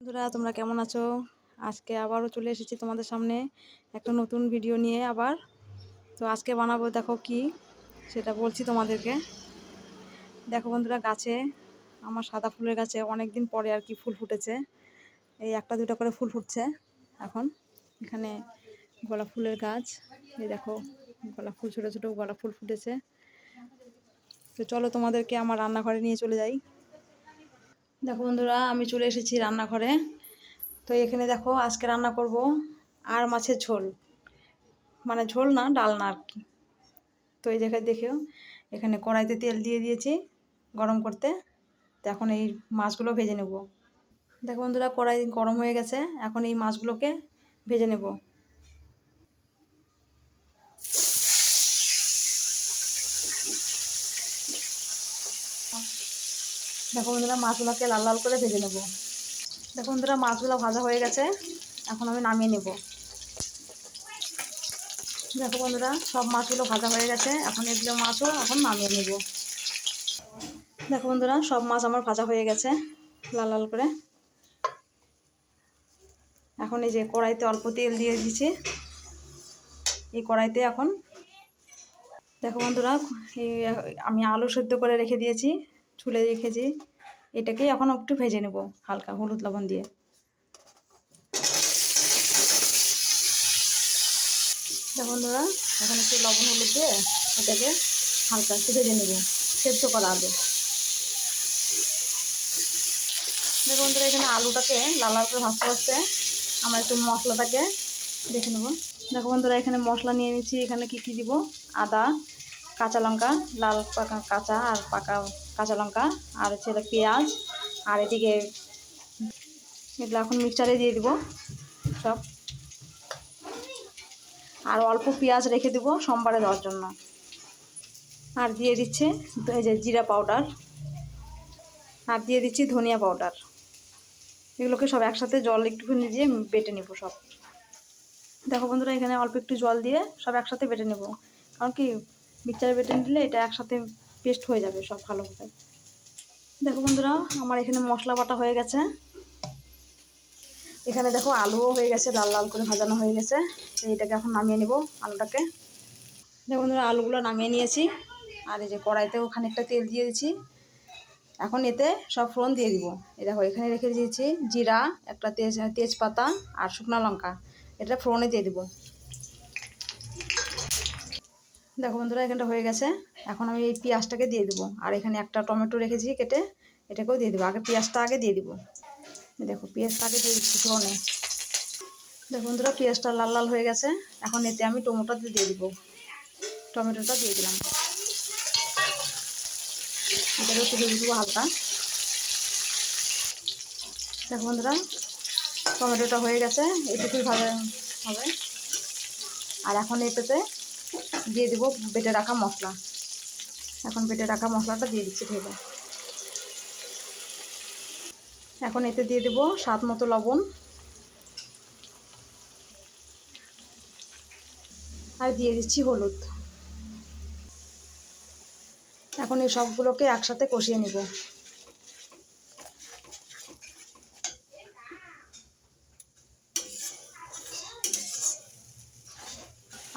বন্ধুরা, তোমরা কেমন আছো? আজকে আবারও চলে এসেছি তোমাদের সামনে একটা নতুন ভিডিও নিয়ে আবার। তো আজকে বানাবো দেখো কি, সেটা বলছি তোমাদেরকে। দেখো বন্ধুরা, গাছে, আমার সাদা ফুলের গাছে অনেক দিন পরে আর কি ফুল ফুটেছে। এই একটা দুটো করে ফুল ফুটছে এখন। এখানে গোলাপ ফুলের গাছ, এই দেখো গোলাপ ফুল, ছোটো ছোটো গোলাপ ফুল ফুটেছে। তো চলো তোমাদেরকে আমার রান্নাঘরে নিয়ে চলে যাই। দেখো বন্ধুরা, আমি চলে এসেছি রান্নাঘরে। তো এখানে দেখো, আজকে রান্না করব আর মাছের ঝোল। মানে ঝোল না, ডালনা আর কি। তো এই জায়গায় দেখেও, এখানে কড়াইতে তেল দিয়ে দিয়েছি গরম করতে। তো এখন এই মাছগুলো ভেজে নেব। দেখো বন্ধুরা, কড়াই গরম হয়ে গেছে। এখন এই মাছগুলোকে ভেজে নেব। দেখো বন্ধুরা, মাছগুলোকে লাল লাল করে ভেজে নেব। দেখো বন্ধুরা, মাছগুলো ভাজা হয়ে গেছে। এখন আমি নামিয়ে নেব। দেখো বন্ধুরা, সব মাছগুলো ভাজা হয়ে গেছে। এখন এগুলো মাছও এখন নামিয়ে নেব। দেখো বন্ধুরা, সব মাছ আমার ভাজা হয়ে গেছে, লাল লাল করে। এখন এই যে কড়াইতে অল্প তেল দিয়ে দিচ্ছি এই কড়াইতে এখন, দেখো বন্ধুরা আমি আলু সেদ্ধ করে রেখে দিয়েছি। ছুলে রেখেছি এটাকেই এখন একটু ভেজে নেব, হালকা হলুদ লবণ দিয়ে। বন্ধুরা, এখন একটু লবণ হলুদ দিয়ে এটাকে হালকা একটু ভেজে নেব, সেদ্ধ করা আলু। দেখো বন্ধুরা, এখানে আলুটাকে লাল লাল করে ভাজতে ভাজতে আমরা একটু মশলাটাকে দেখে নেব। দেখো বন্ধুরা, এখানে মশলা নিয়ে নিচ্ছি, এখানে কি কি দিব? আদা, কাঁচা লঙ্কা, লাল পাকা কাঁচা আর পাকা কাঁচা লঙ্কা আর হচ্ছে এটা পেঁয়াজ আর এদিকে এগুলো এখন মিক্সচারে দিয়ে দিব সব। আর অল্প পেঁয়াজ রেখে দেবো সোমবারে দেওয়ার জন্য। আর দিয়ে দিচ্ছে এই যে জিরা পাউডার। আর দিয়ে দিচ্ছি ধনিয়া পাউডার। এগুলোকে সব একসাথে জল একটুখানি দিয়ে বেটে নেব সব। দেখো বন্ধুরা, এখানে অল্প একটু জল দিয়ে সব একসাথে বেটে নেব। কারণ কি মিক্সচারে বেটে নিলে এটা একসাথে পেস্ট হয়ে যাবে সব ভালোভাবে দেখো বন্ধুরা, আমার এখানে মশলা বাটা হয়ে গেছে। এখানে দেখো আলুও হয়ে গেছে, লাল লাল করে ভাজানো হয়ে গেছে। এইটাকে এখন নামিয়ে নেব আলুটাকে। দেখো বন্ধুরা, আলুগুলো নামিয়ে নিয়েছি। আর এই যে কড়াইতেও খানিকটা তেল দিয়ে দিচ্ছি এখন এতে সব ফোড়ন দিয়ে দিব। এই দেখো, এখানে রেখে দিয়েছি জিরা, একটা তেজ, তেজপাতা আর শুকনো লঙ্কা। এটা ফোড়নে দিয়ে দিব। দেখো বন্ধুরা, এখানটা হয়ে গেছে। এখন আমি এই পেঁয়াজটাকে দিয়ে দেবো। আর এখানে একটা টমেটো রেখেছি কেটে, এটাকেও দিয়ে দেবো। আগে পেঁয়াজটা আগে দিয়ে দিব। দেখো, পেঁয়াজটা আগে দিয়ে দিচ্ছি ফোড়নে। দেখো বন্ধুরা, পেঁয়াজটা লাল লাল হয়ে গেছে। এখন এতে আমি টমেটোটা দিয়ে দিব। টমেটোটা দিয়ে দিলাম। এটাকে তুলে দেবো হালকা। দেখো বন্ধুরা, টমেটোটা হয়ে গেছে। এটুকুই ভালো হবে? আর এখন এটাতে দিয়ে দেবো বেটে রাখা মশলা। এখন বেটে রাখা মশলাটা দিয়ে দিচ্ছি ভেবে এখন এতে দিয়ে দেবো স্বাদ মতো লবণ। আর দিয়ে দিচ্ছি হলুদ। এখন এই সবগুলোকে একসাথে কষিয়ে নিব।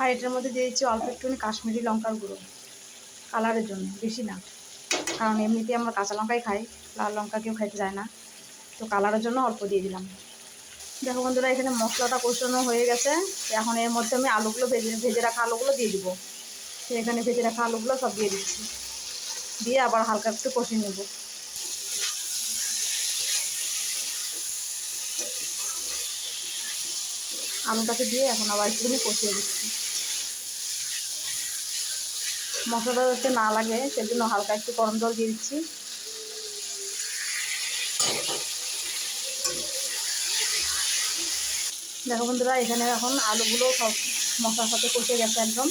আর এটার মধ্যে দিয়ে দিচ্ছি অল্প একটুখানি কাশ্মীরি লঙ্কার গুঁড়ো কালারের জন্য, বেশি না। কারণ এমনিতে আমরা কাঁচা লঙ্কাই খাই, লাল লঙ্কা কেউ খাইতে যায় না। তো কালারের জন্য অল্প দিয়ে দিলাম। দেখো বন্ধুরা, এখানে মশলাটা কষানো হয়ে গেছে। এখন এর মধ্যে আমি আলুগুলো ভেজে ভেজে রাখা আলুগুলো দিয়ে দিব। এখানে ভেজে রাখা আলুগুলো সব দিয়ে দিচ্ছি। দিয়ে আবার হালকা একটু কষিয়ে নেব। আলুটাকে দিয়ে এখন আবার একটুখানি কষিয়ে দিচ্ছি। মশলাটা যাতে না লাগে, সেজন্য হালকা একটু গরম জল দিয়ে দিচ্ছি। দেখো বন্ধুরা, এখানে এখন আলুগুলো সব মশলার সাথে কষে গেছে একদম,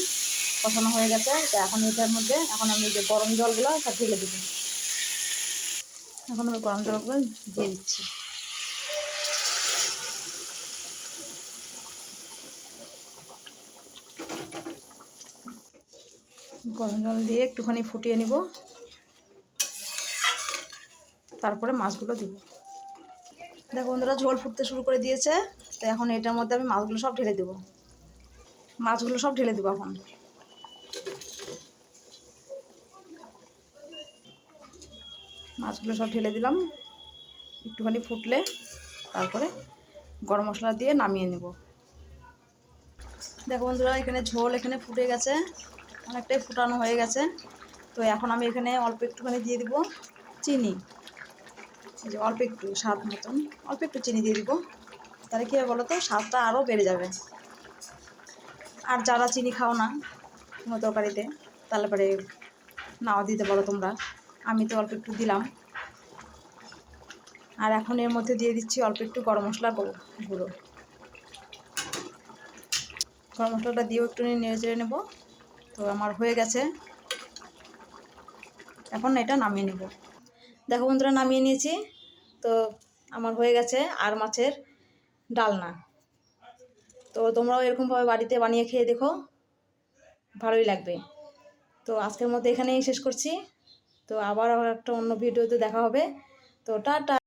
কষানো হয়ে গেছে। তো এখন এটার মধ্যে, এখন আমি যে গরম জলগুলো সব ঢেলে দেবো। এখন আমি গরম জলগুলো দিয়ে দিচ্ছি। গরম জল দিয়ে একটুখানি ফুটিয়ে নিব। তারপরে মাছগুলো দিব। দেখো বন্ধুরা, ঝোল ফুটতে শুরু করে দিয়েছে। তো এখন এটার মধ্যে আমি মাছগুলো সব ঢেলে দেবো। মাছগুলো সব ঢেলে দেবো এখন। মাছগুলো সব ঢেলে দিলাম। একটুখানি ফুটলে তারপরে গরম মশলা দিয়ে নামিয়ে নেব। দেখো বন্ধুরা, এখানে ঝোল এখানে ফুটে গেছে। অনেকটাই ফুটানো হয়ে গেছে। তো এখন আমি এখানে অল্প একটুখানি দিয়ে দিব চিনি। অল্প একটু স্বাদ মতন, অল্প একটু চিনি দিয়ে দিব। তাহলে কী হবে বলো তো, স্বাদটা আরও বেড়ে যাবে। আর যারা চিনি খাও না কোনো তরকারিতে, তাহলে পরে নাও দিতে পারো তোমরা। আমি তো অল্প একটু দিলাম। আর এখন এর মধ্যে দিয়ে দিচ্ছি অল্প একটু গরম মশলা গুঁড়ো। গরম মশলাটা দিয়েও একটু নেড়ে চেড়ে নেব। তো আমার হয়ে গেছে। এখন এটা নামিয়ে নেব। দেখো বন্ধুরা, নামিয়ে নিয়েছি। তো আমার হয়ে গেছে আর মাছের ডালনা। তো তোমরাও এরকমভাবে বাড়িতে বানিয়ে খেয়ে দেখো। ভালোই লাগবে। তো আজকের মধ্যে এখানেই শেষ করছি। তো আবার একটা অন্য ভিডিওতে দেখা হবে। তো টাটা।